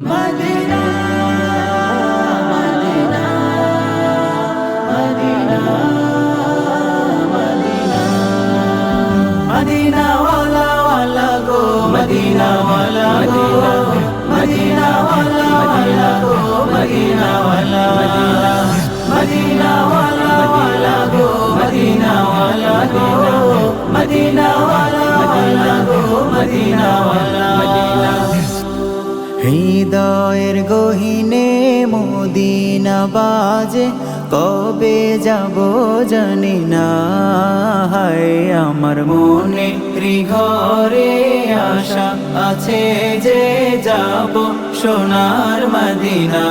Medina Medina Medina Medina Medina ওয়ালা ওয়ালা গো মদিনা ওয়ালা গো মদিনা ওয়ালা ওয়ালা গো মদিনা ওয়ালা মদিনা মদিনা ওয়ালা ওয়ালা গো মদিনা ওয়ালা গো মদিনা ওয়ালা ওয়ালা গো মদিনা ওয়ালা মদিনা হৃদয়ের গহিনে মদিনা বাজে, কবে যাব জানি না। হায়, আমার মনে ঘরে আশা আছে যে যাব সোনার মদিনা।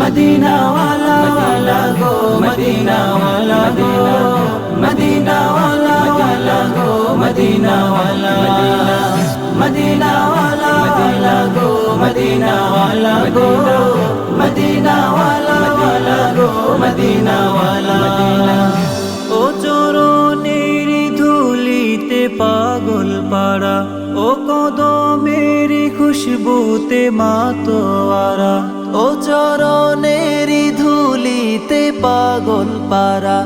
মদিনা ওয়ালা ওয়ালা গো মদিনা মদিনা মদিনা ওয়ালা ওয়ালা গো মদিনা ওয়ালা ও চরণের ধুলিতে পাগল পাড়া, ও কদমের খুশবুতে মাতোয়ারা, ও চরণের ধুলিতে পাগল পাড়া,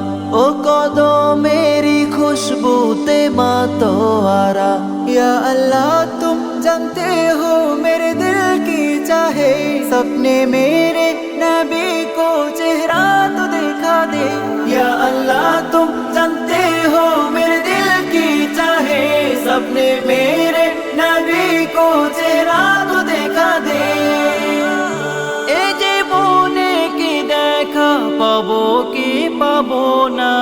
ও কদমেরি খুশবুতে মাতোয়ারা। ইয়া আল্লাহ, তুম জানতে হো মেরে দিল सपने मेरे नबी को चेहरा तो दिखा दे या अल्लाह तुम जानते हो मेरे दिल की चाहे सपने मेरे नबी को चेहरा तो दिखा दे এ জীবনে কি দেখা পাবো কি পাবো না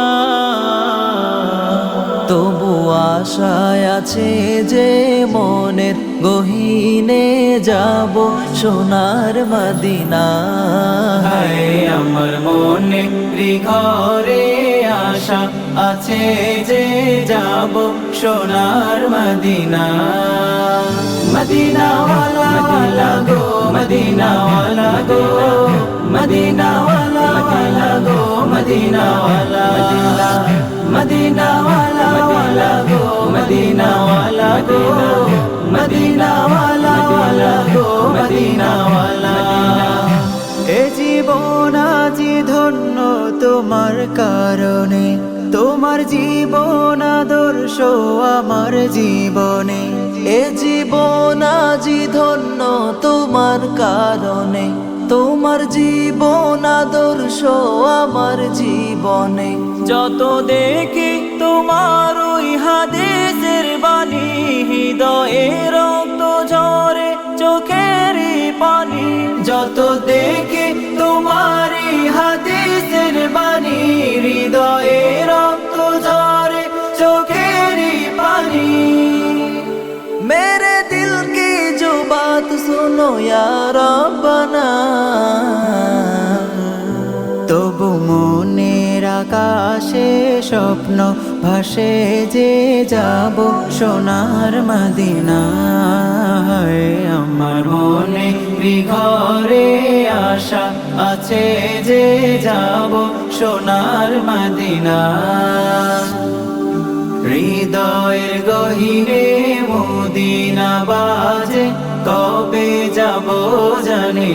তবু আশায় আছে যে মনের গহিনে যাব সোনার মদিনা। হায় আমার মনে ঘরে আশা আছে যে যাব সোনার মদিনা। মদিনা ওয়ালা গো মদিনা ওয়ালা গো মদিনা ওয়ালা গো মদিনা ওয়ালা মদিনা ওয়ালা গো মদিনা ওয়ালা গো। মদিনা ওয়ালা ওয়ালা গো মদিনা এ জীবন আজি ধন্য তোমার কারণে তোমার জীবন আদর্শ আমার জীবনে। এ জীবন আজি ধন্য তোমার কারণে তোমার জীবন আদর্শ আমার জীবনে। যত দেখি তোমার ওই হাদিসের বাণী হৃদয়ে বলো তবু মনের আকাশে স্বপ্ন ভাসে যে যাব সোনার মদিনায়। আমার মনে ঘরে আশা আছে যে যাব সোনার মাদিনা হৃদয়ের গহিরে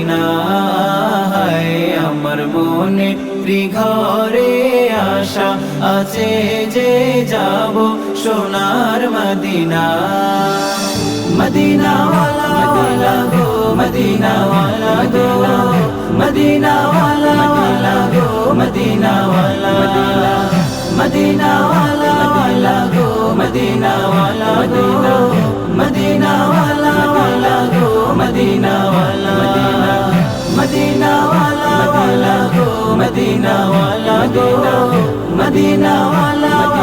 না হায় আমার মনে ঘরে আশা আছে যে যাব সোনার মদিনা। মদিনা। ওয়ালা গো মদিনা ওয়ালা গো মদিনা ওয়ালা গো মদিনা ওয়ালা মদিনা ওয়ালা গো মদিনা ওয়ালা গো মদিনা ওয়ালা গো। মদিনা ওয়ালা মদিনা ওয়ালা ওয়ালা গো মদিনা ওয়ালা গো মদিনা